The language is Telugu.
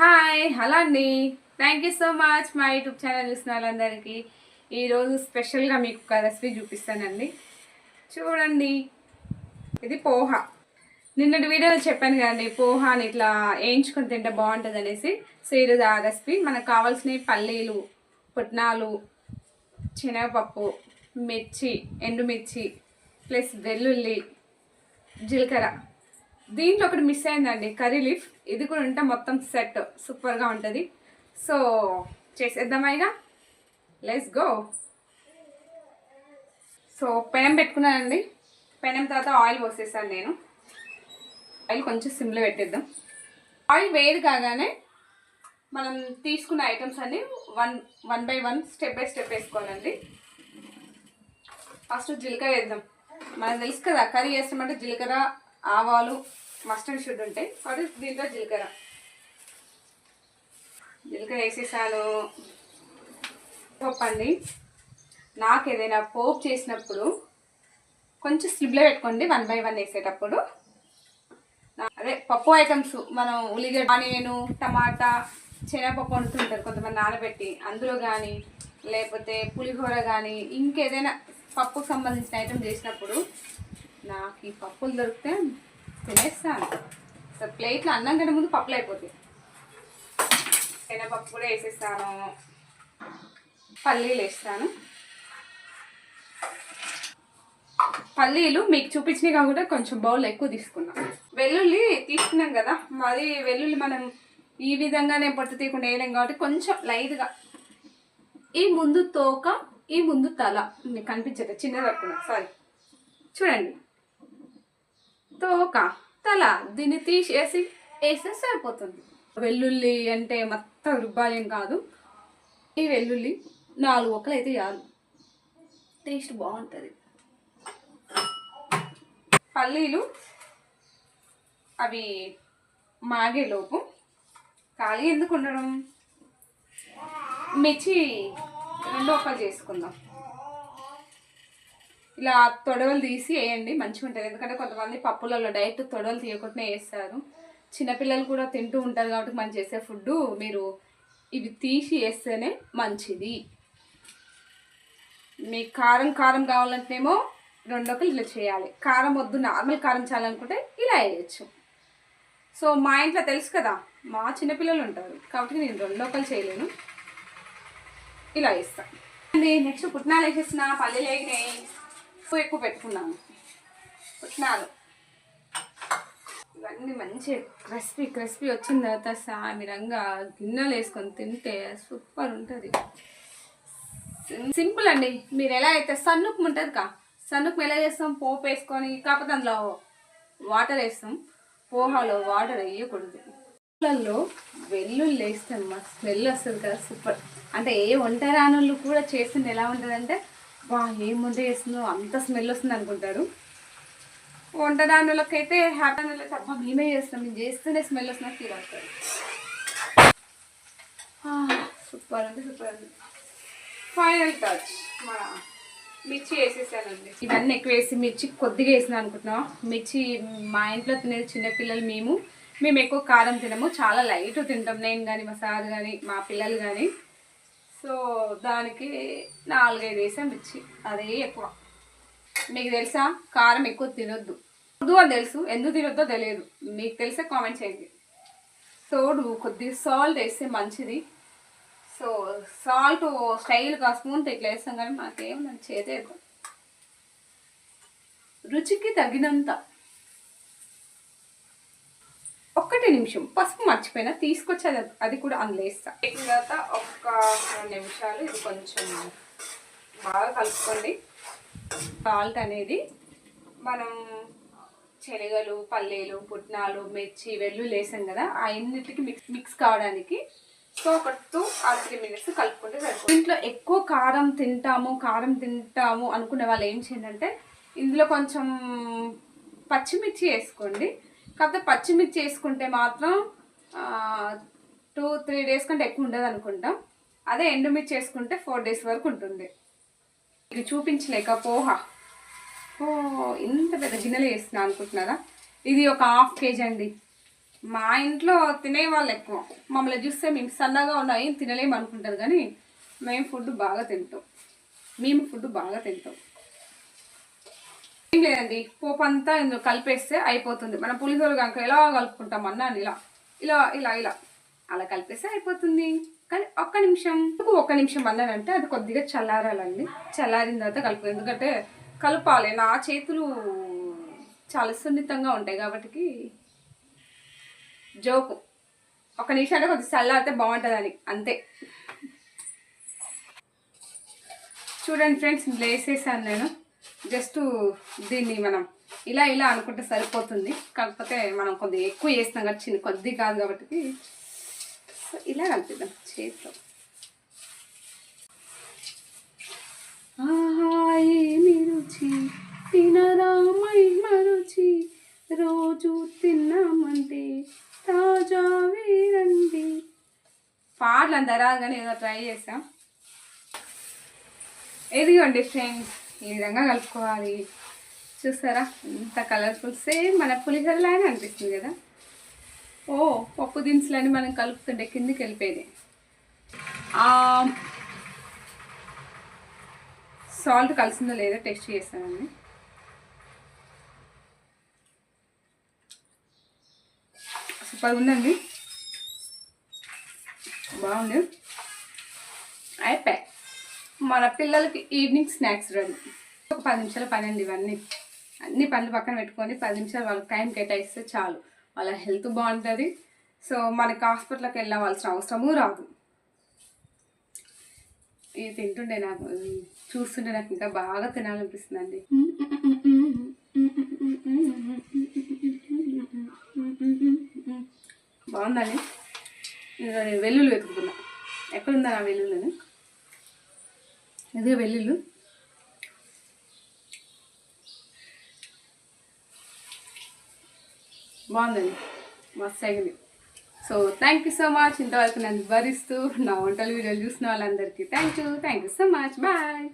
హాయ్ హలో అండి. థ్యాంక్ యూ సో మచ్ మా యూట్యూబ్ ఛానల్ చూసిన వాళ్ళందరికీ ఈరోజు స్పెషల్గా మీకు ఒక రెసిపీ చూపిస్తానండి. చూడండి. ఇది పోహ. నిన్నటి వీడియోలో చెప్పాను కదండి పోహాని ఇట్లా వేయించుకొని తింటే బాగుంటుంది అనేసి సో ఈరోజు ఆ రెసిపీ మనకు కావాల్సినవి పల్లీలు పుట్నాలు శనగపప్పు మిర్చి ఎండుమిర్చి ప్లస్ వెల్లుల్లి జీలకర్ర. దీంట్లో ఒకటి మిస్ అయిందండి కర్రీ లీఫ్ ఇది కూడా ఉంటే మొత్తం సెట్ సూపర్గా ఉంటుంది. సో చేసేద్దామా ఇక? లెట్స్ గో సో పెనం పెట్టుకున్నానండి. పెనం తర్వాత ఆయిల్ పోసేసాను నేను. ఆయిల్ కొంచెం సిమ్లో పెట్టేద్దాం. ఆయిల్ వేడి కాగానే మనం తీసుకున్న ఐటమ్స్ అన్నీ one one by one step by step వేసుకోవాలండి. ఫస్ట్ జీలకర్ర వేద్దాం. మనకు తెలుసు కదా కర్రీ చేస్తామంటే జీలకర్ర ఆవాలు మస్టర్డ్ షుడ్ ఉంటాయి కాబట్టి దీంట్లో జీలకర్ర. జీలకర్ర వేసేసాను పప్పు నాకు ఏదైనా పోపు చేసినప్పుడు కొంచెం స్లిబ్లో పెట్టుకోండి వన్ బై వన్ వేసేటప్పుడు. అదే పప్పు ఐటమ్స్ మనం ఉల్లిగడ్డ ఆనియన్ టమాటా శనగపప్పు వండుతుంటారు కొంతమంది నానబెట్టి. అందులో కానీ లేకపోతే పులిహోర కానీ ఇంకేదైనా పప్పుకు సంబంధించిన ఐటమ్ చేసినప్పుడు నాకు ఈ పప్పులు దొరికితే తినేస్తాను. అసలు ప్లేట్లో అన్నం కంటే ముందు పప్పులు అయిపోతాయి. శనగపప్పు కూడా వేసేస్తాను. పల్లీలు వేస్తాను. పల్లీలు మీకు చూపించినవి కాకుండా కొంచెం బౌల్ ఎక్కువ తీసుకున్నాం. వెల్లుల్లి తీసుకున్నాం కదా మరి వెల్లుల్లి మనం ఈ విధంగానే పొట్టు తీయకుండా వేయలేం కాబట్టి కొంచెం లైట్గా. ఈ ముందు తోక ఈ ముందు తల. మీకు కనిపించదు చిన్నది పట్టుకున్నా సారీ చూడండి. తోక తల దీన్ని తీసేసి వేస్తే సరిపోతుంది. వెల్లుల్లి అంటే మొత్తం రుబ్బాలేం కాదు. ఈ వెల్లుల్లి నాలుగు ఒక్కలు అయితే చాలు. టేస్ట్ బాగుంటుంది. పల్లీలు అవి మాగేలోపు ఖాళీ ఎందుకు ఉండడం? మిర్చి రెండు ఒక్కలు చేసుకుందాం. ఇలా తొడవలు తీసి వేయండి మంచిగా ఉంటుంది. ఎందుకంటే కొంతమంది పప్పులలో డైరెక్ట్ తొడవలు తీయకుండా వేస్తారు. చిన్నపిల్లలు కూడా తింటూ ఉంటారు కాబట్టి మనం చేసే ఫుడ్ మీరు ఇవి తీసి వేస్తేనే మంచిది. మీకు కారం కారం కావాలంటేనేమో రెండొకలు ఇట్లా చేయాలి. కారం వద్దు నార్మల్ కారం చాలనుకుంటే ఇలా వేయచ్చు. సో మా ఇంట్లో తెలుసు కదా మా చిన్నపిల్లలు ఉంటారు కాబట్టి నేను రెండొకలు చేయలేను. ఇలా వేస్తాను నెక్స్ట్ పుట్నాలు వేసేసిన పల్లెలు వేగినాయి ఉప్పు ఎక్కువ పెట్టుకున్నాను. పుట్నాలు ఇవన్నీ మంచి క్రిస్పీ క్రిస్పీ వచ్చిన తర్వాత సామిరంగా గిన్నెలు వేసుకొని తింటే సూపర్ ఉంటుంది. సింపుల్ అండి. మీరు ఎలా అయితే సన్నుకం ఉంటుంది కా సన్నుకం ఎలా చేస్తాం? పోపు వేసుకొని కాకపోతే అందులో వాటర్ వేస్తాం. పోహాలో వాటర్ వేయకూడదు. పూలలో వెల్లుల్లి వేస్తాం మా స్మెల్ వస్తుంది కదా సూపర్. అంటే ఏ వంట రానులు కూడా చేస్తుంది ఎలా ఉంటుంది అంటే వా ఏం వంట చేస్తుందో అంత స్మెల్ వస్తుంది అనుకుంటారు. వంట రానులకైతే హ్యాపీ అబ్బా మేమే చేస్తాం మేము చేస్తేనే స్మెల్ వస్తున్నా ఫీల్ అవుతారు సూపర్ అండి సూపర్ అండి ఫైనల్ టచ్ మన మిర్చి వేసేసానండి. ఇవన్నీ ఎక్కువ వేసి మిర్చి కొద్దిగా వేసిన అనుకుంటున్నాం మిర్చి మా ఇంట్లో తినేది చిన్నపిల్లలు మేము. మేము ఎక్కువ కారం తినము. చాలా లైట్ తింటాం. నేను కానీ మా సార్ కానీ మా పిల్లలు కానీ సో దానికి నాలుగైదు వేసాం మిర్చి అదే ఎక్కువ. మీకు తెలుసా? కారం ఎక్కువ తినొద్దు. వద్దు అని తెలుసు. ఎందుకు తినొద్దో తెలియదు. మీకు తెలిసే కామెంట్ చేయండి. తోడు కొద్దిగా సాల్ట్ వేస్తే మంచిది. సో సాల్ట్ స్టైల్గా స్పూన్ ఇట్లా వేస్తాం కానీ మాకేం నన్ను రుచికి తగినంత. ఒక్కటి నిమిషం. పసుపు మర్చిపోయినా తీసుకొచ్చి అది. అది కూడా అందులో వేస్తా. తర్వాత ఒక్క రెండు నిమిషాలు ఇది కొంచెం బాగా కలుపుకోండి. సాల్ట్ అనేది మనం శనగలు పల్లీలు పుట్నాలు మిర్చి వెల్లుల్లి వేసాం కదా ఆ అన్నిటికి మిక్స్ మిక్స్ కావడానికి సో ఒక టూ ఆర్ త్రీ మినిట్స్ కలుపుకుంటే సరిపోతుంది. ఇంట్లో ఎక్కువ కారం తింటాము కారం తింటాము అనుకునే వాళ్ళు ఏం చేయండి అంటే ఇందులో కొంచెం పచ్చిమిర్చి వేసుకోండి. కాకపోతే పచ్చిమిర్చి వేసుకుంటే మాత్రం టూ త్రీ డేస్ కంటే ఎక్కువ ఉండదు అనుకుంటాం. అదే ఎండుమిర్చి వేసుకుంటే ఫోర్ డేస్ వరకు ఉంటుంది. ఇది చూపించలేక పోహ ఓ ఇంత పెద్ద గిన్నెలు వేస్తున్నా అనుకుంటున్నారా? ఇది ఒక హాఫ్ కేజీ అండి. మా ఇంట్లో తినే వాళ్ళు ఎక్కువ. మమ్మల్ని చూస్తే మేము సన్నగా ఉన్నాయి తినలేము అనుకుంటారు కానీ మేము ఫుడ్ బాగా తింటాం. మేము ఫుడ్ బాగా తింటాం. ఏం లేదండి పోపు అంతా ఇందులో కలిపేస్తే అయిపోతుంది. మనం పులిహోర కనుక ఎలా కలుపుకుంటాం అన్నాను ఇలా. ఇలా ఇలా ఇలా. అలా కలిపేస్తే అయిపోతుంది. కానీ ఒక్క నిమిషం. ఎందుకు ఒక్క నిమిషం అన్నానంటే అది కొద్దిగా చల్లారాలండి. చల్లారిన తర్వాత కలుపు. ఎందుకంటే కలపాలి. నా చేతులు చాలా సున్నితంగా ఉంటాయి కాబట్టి జోకు. ఒక నిమిషాన్ని కొద్దిగా చల్లారితే బాగుంటుందని. అంతే. చూడండి ఫ్రెండ్స్ ఇందులో వేసేసాను నేను. జస్ట్ దీన్ని మనం ఇలా ఇలా అనుకుంటే సరిపోతుంది. కాకపోతే మనం కొద్దిగా ఎక్కువ చేస్తాం కదా చిన్న కొద్ది కాదు కాబట్టి సో ఇలా కలిపిద్దాం చేతిలో. ఆహా ఏమి రుచి? తినరామై మరుచి రోజు తిన్నామంటే తాజా వేరండి. పాటలు అంత రాగానే ఏదో ట్రై చేసాం ఎదిగోండి ఫ్రెండ్స్ ఈ విధంగా కలుపుకోవాలి. చూసారా? ఇంత కలర్ఫుల్ సేమ్ మన పులిహోరలానే అనిపిస్తుంది కదా? ఓ పప్పు దినుసులని మనం కలుపుతుంటే కిందికి వెళ్ళిపోయేది. సాల్ట్ కలిసిందో లేదో టెస్ట్ చేస్తానండి సూపర్ ఉందండి. బాగుంది. అయిపోయి మన పిల్లలకి ఈవినింగ్ స్నాక్స్ రెడీ ఒక పది నిమిషాల పని అండి ఇవన్నీ. అన్ని పనులు పక్కన పెట్టుకొని పది నిమిషాలు వాళ్ళకి టైం కేటాయిస్తే చాలు. వాళ్ళ హెల్త్ బాగుంటుంది. సో మనకి హాస్పిటల్కి వెళ్ళవలసిన అవసరము రాదు. ఇది తింటుండే నాకు చూస్తుంటే నాకు ఇంకా బాగా తినాలనిపిస్తుందండి. బాగుందండి. వెల్లుల్లి వెతుకుతున్నా. ఎక్కడుందా నా వెల్లుల్లిని? ఇదే వెల్లుల్లి. బాగుందండి. మస్తు అయింది. So thank you so much ఇంతవరకు నన్ను భరిస్తూ నా వంటల వీడియోలు చూసిన వాళ్ళందరికీ thank you thank you so much bye